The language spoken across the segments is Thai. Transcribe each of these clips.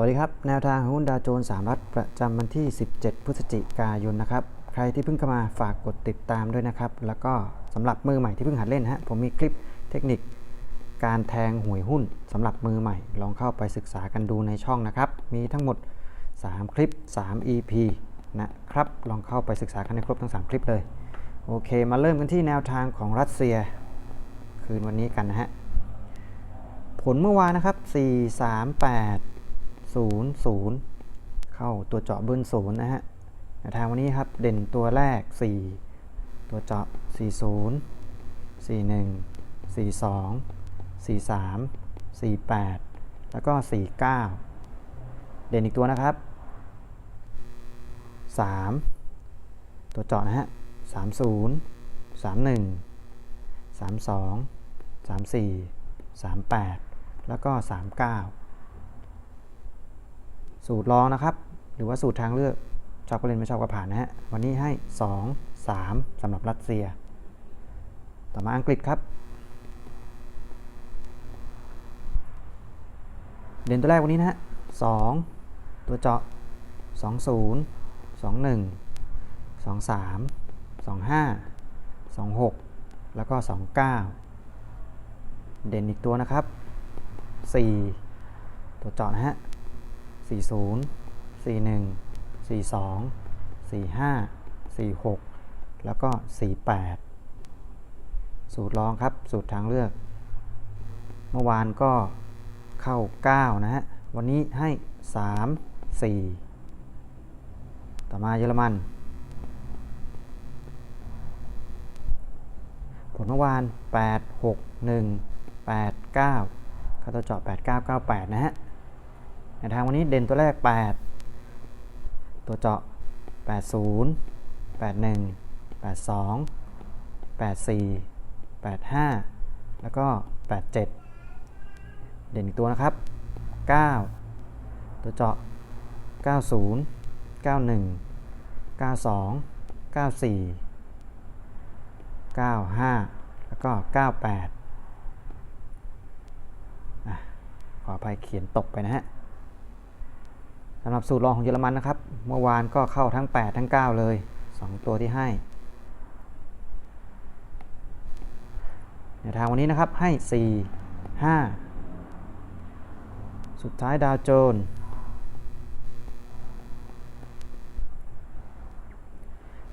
วัสดีครับ แนวทางหุ้นดาวโจนส์สามรัฐประจำวันที่ 17 พฤศจิกายนนะครับ ใครที่เพิ่งเข้ามาฝากกดติดตามด้วยนะครับ แล้วก็สำหรับมือใหม่ที่เพิ่งหัดเล่นฮะผมมีคลิปเทคนิค การแทงหวยหุ้นสำหรับมือใหม่ ลองเข้าไปศึกษากันดูในช่องนะครับ มีทั้งหมด 3 คลิป 3 EP นะครับ ลองเข้าไปศึกษากันในครบทั้ง 3 คลิปเลย โอเค มาเริ่มกันที่แนวทางของรัสเซีย คืนวันนี้กันนะฮะ ผลเมื่อวานนะครับ 4 3 8 0 0 เข้าตัวเจาะเบิ้ลศูนย์นะฮะแนวทางวันนี้ครับเด่นตัวแรก 4 ตัวเจาะ 40 41 42 43 48 แล้วก็ 49 เด่นอีกตัวนะครับ 3 ตัวเจาะนะฮะ 30 31 32 34 38 แล้วก็ 39 สูตรรองนะครับ หรือว่าสูตรทางเลือกชอบก็เล่นไม่ชอบก็ผ่านนะฮะวันนี้ให้ 2 3สำหรับรัสเซีย ต่อมาอังกฤษครับ เด่นตัวแรกวันนี้นะฮะ2ตัวเจาะ20 21 23 25 26แล้วก็29เด่นอีกตัวนะครับ4ตัวเจาะนะฮะ 40 41 42 45 46 แล้วก็ 48 สูตรรองครับ สูตรทางเลือก เมื่อวานก็เข้า 9 นะฮะ วันนี้ให้ 3 4 ต่อมาเยอรมัน ผลเมื่อวาน 8 6 1 8 9เข้าตัวเจาะ8 9 9 8 นะฮะ ในทางวันนี้เด่นตัวแรก 8 ตัวเจาะ 80 81 82 84 85 แล้วก็ 87 เด่นอีกตัวนะครับ 9 ตัวเจาะ 90 91 92 94 95 แล้วก็ 98ขออภัยเขียนตกไปนะฮะำหรับสูตรรองของเยอรมันนะครับ เมื่อวานก็เข้าทั้ง 8 ทั้ง 9 เลย 2 ตัวที่ให้ในทางวันนี้นะครับให้ 4 5 สุดท้ายดาวโจน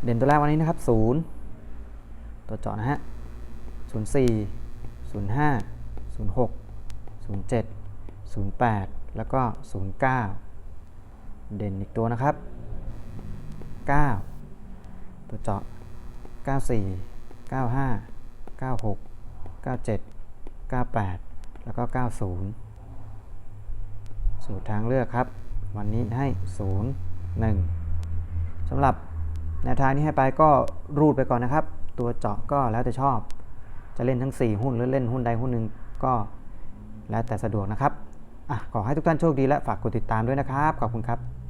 เด่นตัวแรกวันนี้นะครับ 0 ตัวเจาะนะฮะ 04 05 06 07 08 แล้วก็ 09 เด่นอีกตัวนะครับ 9 ตัวเจาะ 94 95 96 97 98 แล้วก็ 90 สูตรทางเลือกครับ วันนี้ให้ 0 1สำหรับแนวทางที่ให้ไปก็รูดไปก่อนนะครับ ตัวเจาะก็แล้วแต่ชอบ จะเล่นทั้ง 4 หุ้นหรือเล่นหุ้นใดหุ้นหนึ่งก็แล้วแต่สะดวกนะครับอะขอให้ทุกท่านโชคดีและฝากกดติดตามด้วยนะครับ ขอบคุณครับ